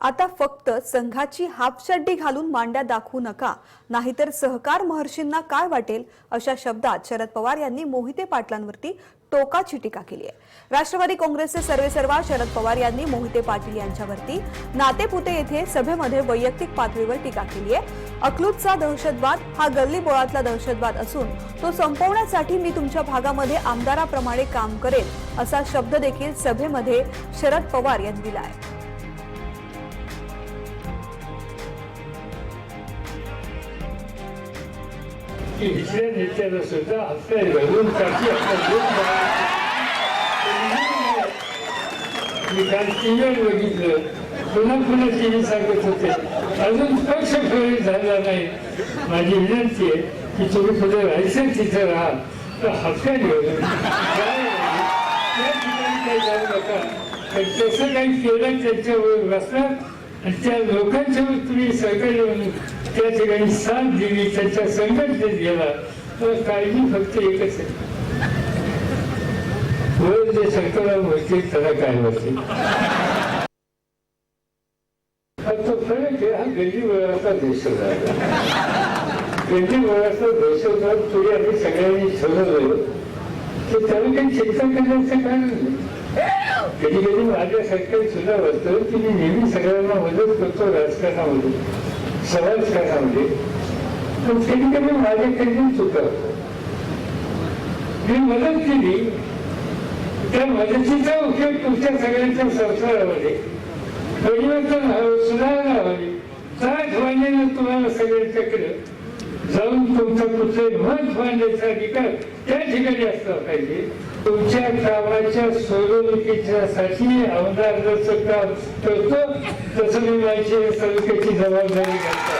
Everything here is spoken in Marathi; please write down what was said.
आता फक्त संघाची हाफचड्डी घालून मांड्या दाखवू नका. नाहीतर सहकार महर्षींना काय वाटेल? अशा शब्दात शरद पवार यांनी मोहिते पाटलांवरती टोकाची टीका केली आहे. राष्ट्रवादी काँग्रेसचे सर्वेसर्वा शरद पवार यांनी मोहिते पाटील यांच्यावरती नातेपुते येथे सभेमध्ये वैयक्तिक पातळीवर टीका केली आहे. अकलूजचा दहशतवाद हा गल्ली बोळातला दहशतवाद असून तो संपवण्यासाठी मी तुमच्या भागामध्ये आमदाराप्रमाणे काम करेन असा शब्द देखील सभेमध्ये शरद पवार यांनी दिला आहे. की दुसऱ्या नेत्याला सुद्धा टाकी आपला लोक मी काल टीव्हीवर बघितलं. पुन्हा पुन्हा टीव्ही सांगत होते अजून पक्ष फेरी झाला नाही. माझी विनंती आहे की तुम्ही पुढे राहायचं तिथं राहा तर हक्का घेऊन काही जाऊ नका. पण तसं काही केलं त्यांच्यावर बसणार आणि त्या लोकांच्या तुम्ही सहकार्य म्हणून त्या ठिकाणी साथ दिली त्यांच्या संघटनेत गेला. तर काळजी फक्त एकच आहे. वर जे संकलन होते त्याला काय होते फक्त फरक आहे हा गल्ली वळाचा दहशतवाद गल्ली वळाचा दहशतवाद पुढे आम्ही सगळ्यांनी ठरवलं तर त्याला काही चिंता करण्याचं कारण नाही. कधी कधी माझ्यासारखं सुद्धा वाटतं की मी नेहमी सगळ्यांना मदत करतो राजकारणामध्ये समाजकारणामध्ये. पण कधी कधी माझ्याकडे चुका. होतात. मी मदत केली त्या मदतीचा उपयोग तुमच्या सगळ्यांच्या संसारामध्ये परिवर्तन हवं सुधारणा हवी त्या ध्वनीनं तुम्हाला सगळ्यांच्याकडे. जाऊन तुमचा कुठले मत मांडण्याचा अधिकार त्या ठिकाणी असला पाहिजे. तुमच्या कामाच्या सोडवणुकीच्यासाठी आमदार जसं काम करतो तसं मी माझी तालुक्याची जबाबदारी घेतो.